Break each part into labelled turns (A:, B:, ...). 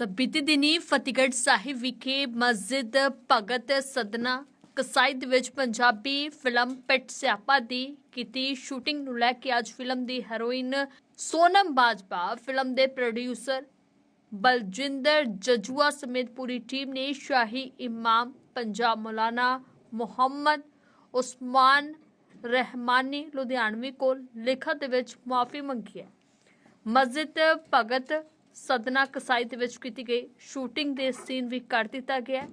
A: ਤਾਂ ਬੀਤੀ ਦਿਨੀ ਫਤਿਹਗੜ੍ਹ ਸਾਹਿਬ ਵਿਖੇ ਮਸਜਿਦ ਭਗਤ ਸਦਨਾ ਕਸਾਈ ਦੇ ਵਿੱਚ ਪੰਜਾਬੀ ਫਿਲਮ ਪਿੱਟ ਸਿਆਪਾ ਦੀ ਕੀਤੀ ਸ਼ੂਟਿੰਗ ਨੂੰ ਲੈ ਕੇ ਅੱਜ ਫਿਲਮ ਦੀ ਹੈਰੋਇਨ ਸੋਨਮ ਬਾਜਵਾ, ਫਿਲਮ ਦੇ ਪ੍ਰੋਡਿਊਸਰ ਬਲਜਿੰਦਰ ਜਜੂਆ ਸਮੇਤ ਪੂਰੀ ਟੀਮ ਨੇ ਸ਼ਾਹੀ ਇਮਾਮ ਪੰਜਾਬ ਮੌਲਾਨਾ ਮੁਹੰਮਦ ਉਸਮਾਨ ਰਹਿਮਾਨੀ ਲੁਧਿਆਣਵੀ ਕੋਲ ਲਿਖਤ ਦੇ ਵਿੱਚ ਮਾਫੀ ਮੰਗੀ ਹੈ। ਮਸਜਿਦ ਭਗਤ ਸਦਨਾ ਕਸਾਈ ਦੇ ਵਿੱਚ ਕੀਤੀ ਗਈ ਸ਼ੂਟਿੰਗ ਦੇ ਸੀਨ ਵੀ ਕੱਢ ਦਿੱਤਾ ਗਿਆ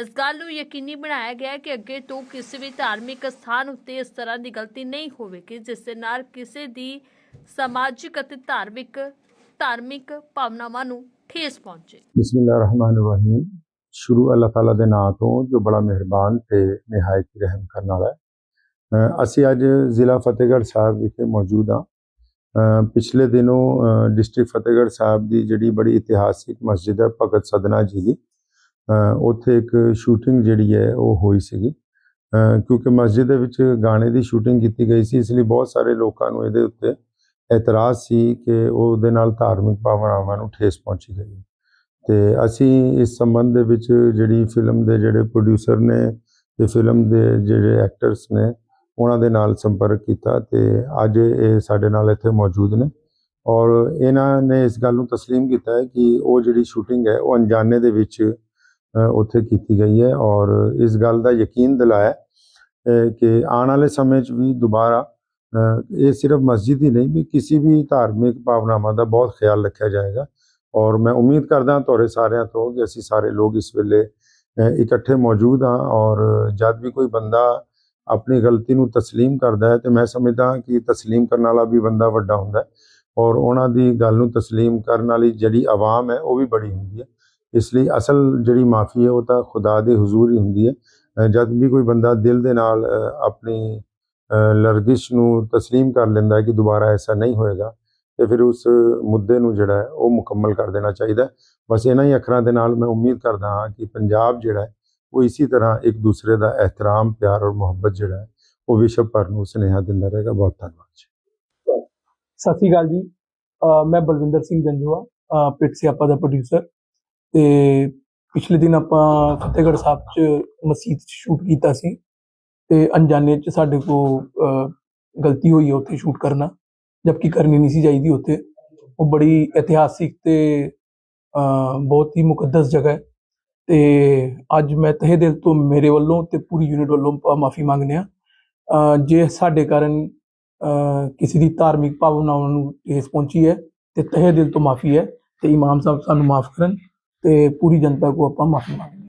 A: ਇਸ ਗੱਲ ਨੂੰ ਯਕੀਨੀ ਬਣਾਇਆ ਗਿਆ ਕਿ ਅੱਗੇ ਤੋਂ ਕਿਸੇ ਵੀ ਧਾਰਮਿਕ ਸਥਾਨ ਉੱਤੇ ਇਸ ਤਰ੍ਹਾਂ ਦੀ ਗਲਤੀ ਨਹੀਂ ਹੋਵੇਗੀ, ਜਿਸ ਦੇ ਨਾਲ ਕਿਸੇ ਦੀ ਸਮਾਜਿਕ ਅਤੇ ਧਾਰਮਿਕ ਧਾਰਮਿਕ ਭਾਵਨਾਵਾਂ ਨੂੰ ਠੇਸ ਪਹੁੰਚੇ।
B: ਬਿਸਮਿਲ੍ਲਾਹਿਰਰਹਿਮਾਨਿਰਰਹੀਮ। ਸ਼ੁਰੂ ਅੱਲਾਹ ਤਾਲਾ ਦੇ ਨਾਮ ਤੋਂ ਜੋ ਬੜਾ ਮਿਹਰਬਾਨ ਤੇ ਨਿਹਾਇਤ ਰਹਿਮ ਕਰਨ ਵਾਲਾ ਹੈ। ਅਸੀਂ ਅੱਜ ਜ਼ਿਲ੍ਹਾ ਫਤਿਹਗੜ੍ਹ ਸਾਹਿਬ ਵਿਖੇ ਮੌਜੂਦ ਹਾਂ। ਪਿਛਲੇ ਦਿਨੋਂ ਡਿਸਟ੍ਰਿਕਟ ਫਤਿਹਗੜ੍ਹ ਸਾਹਿਬ ਦੀ ਜਿਹੜੀ ਬੜੀ ਇਤਿਹਾਸਿਕ ਮਸਜਿਦ ਹੈ ਭਗਤ ਸਦਨਾ ਜੀ ਦੀ ਉੱਥੇ ਇੱਕ ਸ਼ੂਟਿੰਗ ਜਿਹੜੀ ਹੈ ਉਹ ਹੋਈ ਸੀਗੀ ਕਿਉਂਕਿ ਮਸਜਿਦ ਦੇ ਵਿੱਚ ਗਾਣੇ ਦੀ ਸ਼ੂਟਿੰਗ ਕੀਤੀ ਗਈ ਸੀ, ਇਸ ਲਈ ਬਹੁਤ ਸਾਰੇ ਲੋਕਾਂ ਨੂੰ ਇਹਦੇ ਉੱਤੇ ਇਤਰਾਜ਼ ਸੀ ਕਿ ਉਹਦੇ ਨਾਲ ਧਾਰਮਿਕ ਭਾਵਨਾਵਾਂ ਨੂੰ ਠੇਸ ਪਹੁੰਚੀ ਗਈ ਹੈ। ਤੇ ਅਸੀਂ ਇਸ ਸੰਬੰਧ ਦੇ ਵਿੱਚ ਜਿਹੜੀ ਫਿਲਮ ਦੇ ਜਿਹੜੇ ਪ੍ਰੋਡਿਊਸਰ ਨੇ ਤੇ ਫਿਲਮ ਦੇ ਜਿਹੜੇ ਐਕਟਰਸ ਨੇ ਉਹਨਾਂ ਦੇ ਨਾਲ ਸੰਪਰਕ ਕੀਤਾ ਤੇ ਅੱਜ ਇਹ ਸਾਡੇ ਨਾਲ ਇੱਥੇ ਮੌਜੂਦ ਨੇ ਔਰ ਇਹਨਾਂ ਨੇ ਇਸ ਗੱਲ ਨੂੰ تسلیم ਕੀਤਾ ਹੈ ਕਿ ਉਹ ਜਿਹੜੀ ਸ਼ੂਟਿੰਗ ਹੈ ਉਹ ਅਣਜਾਣੇ ਦੇ ਵਿੱਚ ਅ, ਉੱਥੇ ਕੀਤੀ ਗਈ ਹੈ ਔਰ ਇਸ ਗੱਲ ਦਾ ਯਕੀਨ ਦਿਲਾਇਆ ਹੈ ਕਿ ਆਉਣ ਵਾਲੇ ਸਮੇਂ 'ਚ ਵੀ ਦੁਬਾਰਾ ਅ, ਇਹ ਸਿਰਫ ਮਸਜਿਦ ਹੀ ਨਹੀਂ ਵੀ ਕਿਸੇ ਵੀ ਧਾਰਮਿਕ ਭਾਵਨਾਵਾਂ ਦਾ ਬਹੁਤ ਖਿਆਲ ਰੱਖਿਆ ਜਾਏਗਾ ਔਰ ਮੈਂ ਉਮੀਦ ਕਰਦਾ ਹਾਂ ਤੁਹਾਡੇ ਸਾਰਿਆਂ ਤੋਂ ਕਿ ਅਸੀਂ ਸਾਰੇ ਲੋਕ ਇਸ ਵੇਲੇ ਅ, ਇਕੱਠੇ ਮੌਜੂਦ ਹਾਂ ਔਰ ਜਦ ਵੀ ਕੋਈ ਬੰਦਾ ਆਪਣੀ ਗਲਤੀ ਨੂੰ تسلیم ਕਰਦਾ ਹੈ ਤੇ ਮੈਂ ਸਮਝਦਾ ਹਾਂ ਕਿ تسلیم ਕਰਨ ਵਾਲਾ ਵੀ ਬੰਦਾ ਵੱਡਾ ਹੁੰਦਾ ਹੈ ਔਰ ਉਹਨਾਂ ਦੀ ਗੱਲ ਨੂੰ تسلیم ਕਰਨ ਵਾਲੀ ਜਿਹੜੀ ਆਵਾਮ ਹੈ ਉਹ ਵੀ ਬੜੀ ਹੁੰਦੀ ਹੈ ਇਸ ਲਈ ਅਸਲ ਜਿਹੜੀ ਮਾਫੀ ਹੈ ਉਹ ਤਾਂ ਖੁਦਾ ਦੇ ਹਜ਼ੂਰ ਹੀ ਹੁੰਦੀ ਹੈ ਅ, ਜਦ ਵੀ ਕੋਈ ਬੰਦਾ ਦਿਲ ਦੇ ਨਾਲ ਅ, ਆਪਣੀ ਅ, ਲਰਜ਼ਿਸ਼ ਨੂੰ تسلیم ਕਰ ਲੈਂਦਾ ਹੈ ਕਿ ਦੁਬਾਰਾ ਐਸਾ ਨਹੀਂ ਹੋਏਗਾ ਤੇ ਫਿਰ ਉਸ ਮੁੱਦੇ ਨੂੰ ਜਿਹੜਾ ਹੈ ਉਹ ਮੁਕੰਮਲ ਕਰ ਦੇਣਾ ਚਾਹੀਦਾ ਹੈ। ਬਸ ਇਹਨਾਂ ਹੀ ਅੱਖਰਾਂ ਦੇ ਨਾਲ ਮੈਂ ਉਮੀਦ ਕਰਦਾ ਹਾਂ ਕਿ ਪੰਜਾਬ ਜਿਹੜਾ ਹੈ ਉਹ ਇਸੇ ਤਰ੍ਹਾਂ ਇੱਕ ਦੂਸਰੇ ਦਾ ehtiram ਪਿਆਰ ਔਰ ਮੁਹੱਬਤ ਜਿਹੜਾ ਹੈ, ਉਹ ਵਿਸ਼ਵ ਭਰ ਨੂੰ ਸੁਨੇਹਾ ਦਿੰਦਾ ਰਹੇਗਾ। ਬਹੁਤ ਧੰਨਵਾਦ ਜੀ।
C: ਸਤਿ ਸ਼੍ਰੀ ਅਕਾਲ ਜੀ। ਮੈਂ ਬਲਵਿੰਦਰ ਸਿੰਘ ਜੰਜੂਆ ਅਹ ਪਿਟ ਸਿਆਪਾ ਦਾ ਪ੍ਰੋਡਿਊਸਰ ਤੇ ਪਿਛਲੇ ਦਿਨ ਆਪਾਂ ਫਤਿਹਗੜ੍ਹ ਸਾਹਿਬ 'ਚ ਮਸਜਿਦ 'ਚ ਸ਼ੂਟ ਕੀਤਾ ਸੀ ਤੇ ਅਣਜਾਣੇ 'ਚ ਸਾਡੇ ਕੋ ਗਲਤੀ ਹੋਈ ਹੈ ਉੱਥੇ ਸ਼ੂਟ ਕਰਨਾ, ਜਦਕਿ ਕਰਨੀ ਨਹੀਂ ਸੀ ਚਾਹੀਦੀ ਉੱਥੇ। ਉਹ ਬੜੀ ਇਤਿਹਾਸਿਕ ਤੇ ਬਹੁਤ ਹੀ ਮੁਕੱਦਸ ਜਗ੍ਹਾ ਹੈ। ਤੇ ਅੱਜ ਮੈਂ ਤਹਿ ਦਿਲ ਤੋਂ ਮੇਰੇ ਵੱਲੋਂ ਤੇ ਪੂਰੀ ਯੂਨਿਟ ਵੱਲੋਂ ਮਾਫੀ ਮੰਗਦੇ ਆ ਜੇ ਸਾਡੇ ਕਾਰਨ ਕਿਸੇ ਦੀ ਧਾਰਮਿਕ ਭਾਵਨਾਵਾਂ ਨੂੰ ਠੇਸ ਪਹੁੰਚੀ ਹੈ, ਤੇ ਤਹਿ ਦਿਲ ਤੋਂ ਮਾਫੀ ਹੈ, ਤੇ ਇਮਾਮ ਸਾਹਿਬ ਸਾਨੂੰ ਮਾਫ ਕਰਨ ਤੇ ਪੂਰੀ ਜਨਤਾ ਕੋ ਆਪਾਂ ਮਾਫੀ ਮੰਗਦੇ